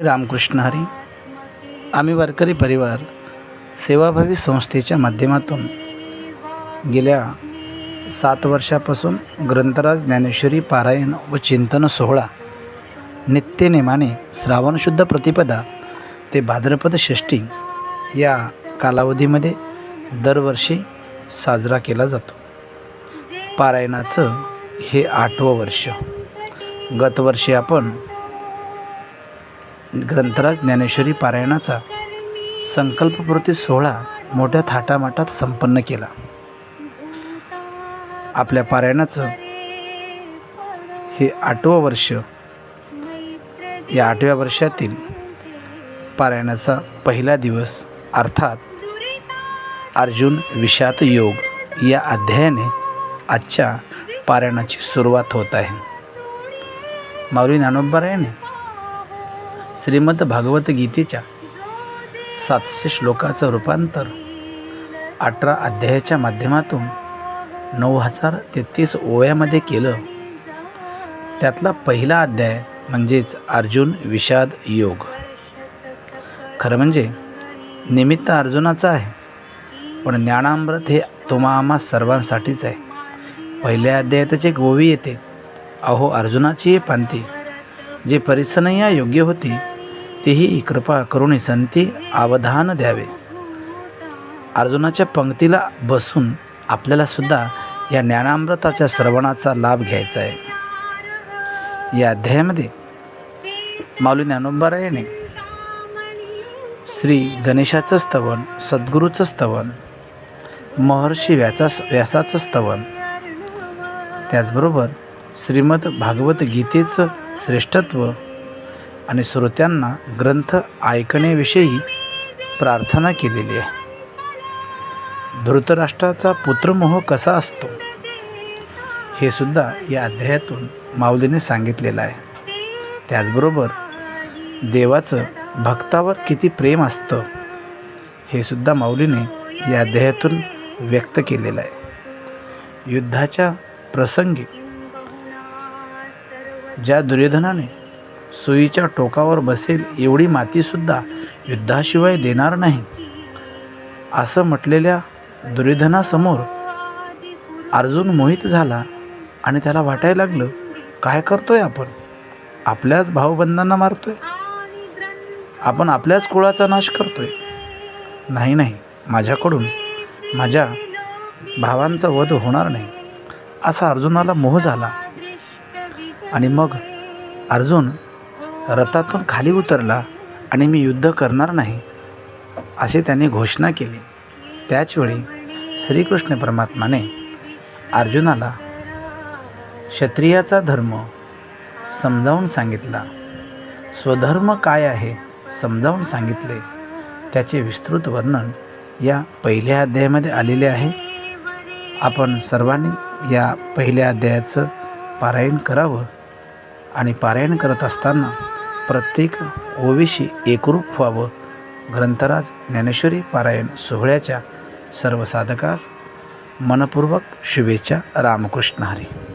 रामकृष्ण हरी. आम्ही वारकरी परिवार सेवाभावी संस्थेच्या माध्यमातून गेल्या सात वर्षापासून ग्रंथराज ज्ञानेश्वरी पारायण व चिंतन सोहळा नित्यनेमाने श्रावणशुद्ध प्रतिपदा ते भाद्रपद षष्ठी या कालावधीमध्ये दरवर्षी साजरा केला जातो. पारायणाचं हे आठवं वर्ष. गतवर्षी आपण ग्रंथराज ज्ञानेश्वरी पारायणाचा संकल्पपूर्ती सोहळा मोठ्या थाटामाटात संपन्न केला. आपल्या पारायणाचं हे आठवं वर्ष या आठव्या वर्षातील पारायणाचा पहिला दिवस अर्थात अर्जुन विषात योग या अध्यायाने आजच्या पारायणाची सुरुवात होत आहे. माऊली ज्ञानोबारायाने श्रीमद भागवत गीतेच्या सातशे श्लोकाचं रूपांतर अठरा अध्यायाच्या माध्यमातून नऊ हजार तेहतीस ओव्यामध्ये केलं. त्यातला पहिला अध्याय म्हणजेच अर्जुन विषाद योग. खरं म्हणजे निमित्त अर्जुनाचं आहे पण ज्ञानामृत हे तुम्हा सर्वांसाठीच आहे. पहिल्या अध्यायातच एक ओवी येते अहो अर्जुनाची पांती जे परिसनया योग्य होती तेही कृपा करून संती अवधान द्यावे. अर्जुनाच्या पंक्तीला बसून आपल्याला सुद्धा या ज्ञानामृताच्या श्रवणाचा लाभ घ्यायचा आहे. या अध्यायामध्ये माऊली ज्ञानोबारायाने श्री गणेशाचं स्तवन सद्गुरूचं स्तवन महर्षी व्याचा व्यासाचं स्तवन त्याचबरोबर श्रीमद भागवत गीतेचं श्रेष्ठत्व आणि श्रोत्यांना ग्रंथ ऐकण्याविषयी प्रार्थना केलेली आहे. धृतराष्ट्राचा पुत्रमोह कसा असतो? हे सुद्धा या अध्यायातून माऊलीने सांगितलेलं आहे. त्याचबरोबर देवाचं भक्तावर किती प्रेम असतं हे सुद्धा माऊलीने या अध्यायातून व्यक्त केलेलं आहे. युद्धाच्या प्रसंगी ज्या दुर्योधनाने सुईच्या टोकावर बसेल एवढी मातीसुद्धा युद्धाशिवाय देणार नाही. असं म्हटलेल्या दुर्योधनासमोर अर्जुन मोहित झाला आणि त्याला वाटायला लागलं काय करतोय आपण? आपल्याच भाऊबंधांना मारतोय? आपण आपल्याच कुळाचा नाश करतोय? नाही नाही माझ्याकडून माझ्या भावांचा वध होणार नाही. असा अर्जुनाला मोह झाला. आणि मग अर्जुन रथातून खाली उतरला आणि मी युद्ध करणार नाही असे त्याने घोषणा केली. त्याचवेळी श्रीकृष्ण परमात्माने अर्जुनाला क्षत्रियाचा धर्म समजावून सांगितला. स्वधर्म काय आहे समजावून सांगितले. त्याचे विस्तृत वर्णन या पहिल्या अध्यायामध्ये आलेले आहे. आपण सर्वांनी या पहिल्या अध्यायाचं पारायण करावं. आणि पारायण करत असताना प्रत्येक ओवीशी एकरूप व्हावं. ग्रंथराज ज्ञानेश्वरी पारायण सोहळ्याच्या सर्व साधकास मनपूर्वक शुभेच्छा. रामकृष्ण हरी.